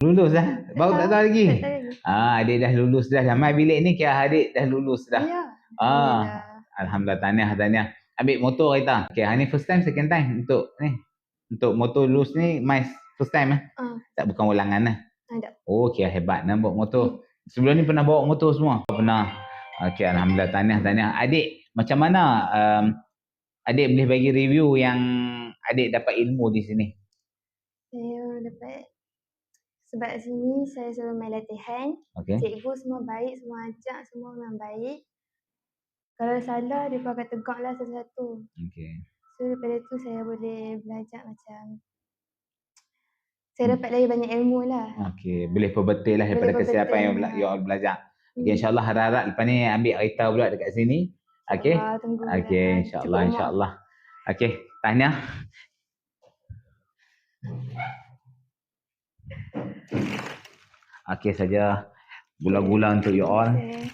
Lulus dah? Baru tak tahu lagi? Tak tahu. Ah, adik dah lulus dah. Ramai bilik ni kira adik dah lulus dah. Ya. Ah, Alhamdulillah, tahniah, tahniah. Ambil motor kita. Okay, hari ni first time, second time untuk ni. Untuk motor lulus ni, my first time eh? Ah. Tak bukan ulangan lah. Ada. Oh, okay, hebat nak bawa motor. Sebelum ni pernah bawa motor semua? Pernah. Okay, Alhamdulillah, tahniah, tahniah. Adik, macam mana um, adik boleh bagi review yang adik dapat ilmu di sini? Saya dapat sebab sini saya selalu main latihan. Okay. Cikgu semua baik, semua ajak, semua memang baik. Kalau salah, dia pun akan tegak lah satu-satu. Okay. So daripada tu saya boleh belajar macam saya dapat lagi banyak ilmu lah. Okay, boleh perbetul lah daripada Boleh kesiapan yang bela- you all belajar. Okay, Hmm. insyaAllah harap-harap lepas ni ambil kereta pula dekat sini. Okay. Ah, tunggu lah. Okay, insyaAllah, insyaAllah. Okay, tahniah. Okay saja gula-gula untuk you all. Okay.